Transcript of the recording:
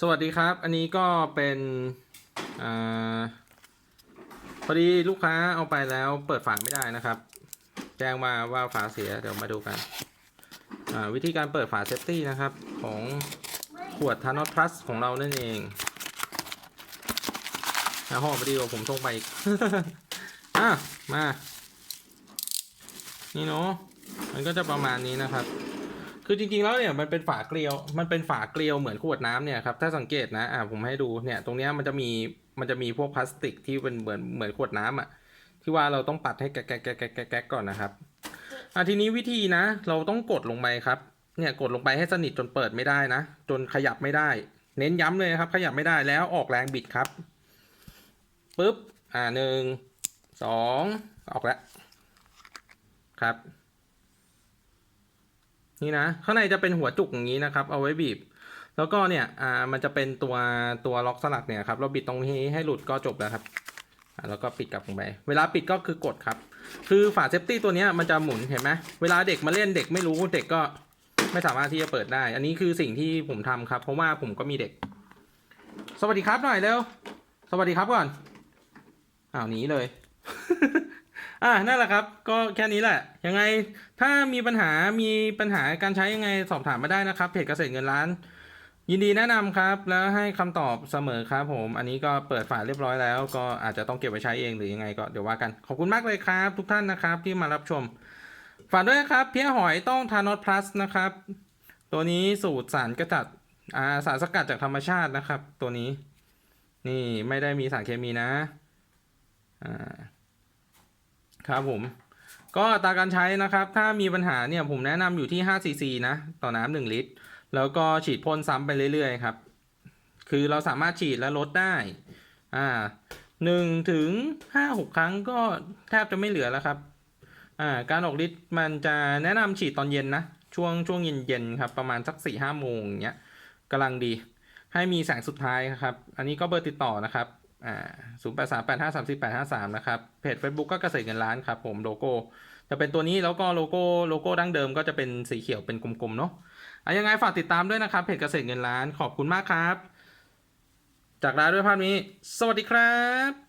สวัสดีครับ อันนี้ก็เป็นอพอดีลูกค้าเอาไปแล้วเปิดฝาไม่ได้นะครับ แจ้งมาว่าฝาเสียเดี๋ยวมาดูกัน วิธีการเปิดฝาเซฟตี้นะครับ ของขวดทานอ t พลัสของเรานั่นเองนะห้องพอดีว่าผมส่งไปอีกอะมา นี่เนาะมันก็จะประมาณนี้นะครับ คือจริงๆแล้วเนี่ยมันเป็นฝาเกลียว มันเป็นฝาเกลียวเหมือนขวดน้ำเนี่ยครับถ้าสังเกตนะอ่าผมให้ดูเนี่ยตรงเนี้ยมันจะมีมันจะมีพวกพลาสติกที่เป็นเหมือนเหมือนขวดน้ำอะที่ว่าเราต้องปัดให้แกะแกะแกะแกะกะแกะก่อนนะครับอะทีนี้วิธีนะ เราต้องกดลงไปครับเนี่ยกดลงไปให้สนิทจนเปิดไม่ได้นะ จนขยับไม่ได้ เน้นย้ำเลยครับ ขยับไม่ได้แล้วออกแรงบิดครับปึ๊บอ่าหนึ่งสองออกแล้วครับ นี่นะ ข้างในจะเป็นหัวจุกอย่างนี้นะครับ เอาไว้บีบ แล้วก็เนี่ย อ่า มันจะเป็นตัวตัวล็อกสลักเนี่ยครับ เราบิดตรงนี้ให้หลุดก็จบแล้วครับแล้วก็ปิดกลับลงไป เวลาปิดก็คือกดครับ คือฝาเซฟตี้ตัวนี้มันจะหมุนเห็นไหมเวลาเด็กมาเล่นเด็กไม่รู้เด็กก็ไม่สามารถที่จะเปิดได้ อันนี้คือสิ่งที่ผมทำครับ เพราะว่าผมก็มีเด็ก สวัสดีครับหน่อยเร็ว สวัสดีครับก่อน อ้าวหนีเลย อ่านั่นแหละครับก็แค่นี้แหละ ยังไงถ้ามีปัญหามีปัญหาการใช้ยังไงสอบถามมาได้นะครับเพจเกษตรเงินล้าน ยินดีแนะนำครับ แล้วให้คำตอบเสมอครับผม อันนี้ก็เปิดฝาเรียบร้อยแล้ว ก็อาจจะต้องเก็บไว้ใช้เองหรือยังไงก็เดี๋ยวว่ากัน ขอบคุณมากเลยครับ ทุกท่านนะครับที่มารับชม ฝากด้วยครับเพี้ยหอยต้องทานอตพลัสนะครับ ตัวนี้สูตรสารกระจัดอาสารสกัดจากธรรมชาตินะครับ ตัวนี้ นี่ไม่ได้มีสารเคมีนะอ่า ครับผม ก็ตาการใช้นะครับ ถ้ามีปัญหาเนี่ยผมแนะนำอยู่ที่5 cc นะ ต่อน้ำ1ลิตร แล้วก็ฉีดพ่นซ้ำไปเรื่อยๆครับ คือเราสามารถฉีดและลดได้ อ่าหนึ่งถึงห้าหกครั้งก็แทบจะไม่เหลือแล้วครับ อ่า การออกฤทธิ์มันจะแนะนำฉีดตอนเย็นนะ ช่วงช่วงเย็นๆครับ ประมาณสักสี่ห้าโมงอย่างเงี้ยกำลังดี ให้มีแสงสุดท้ายครับ อันนี้ก็เบอร์ติดต่อนะครับ อ่าศูนย์แปดสามแปดห้าสามสี่แปดห้าสามนะครับ เพจ Facebook ก็เกษตรเงินล้านครับผมโลโก้ จะเป็นตัวนี้แล้วก็โลโก้โลโก้ดั้งเดิมก็จะเป็นสีเขียวเป็นกลมๆเนาะอะยังไงฝากติดตามด้วยนะครับ เพจเกษตรเงินล้านขอบคุณมากครับ จากลาด้วยภาพนี้ สวัสดีครับ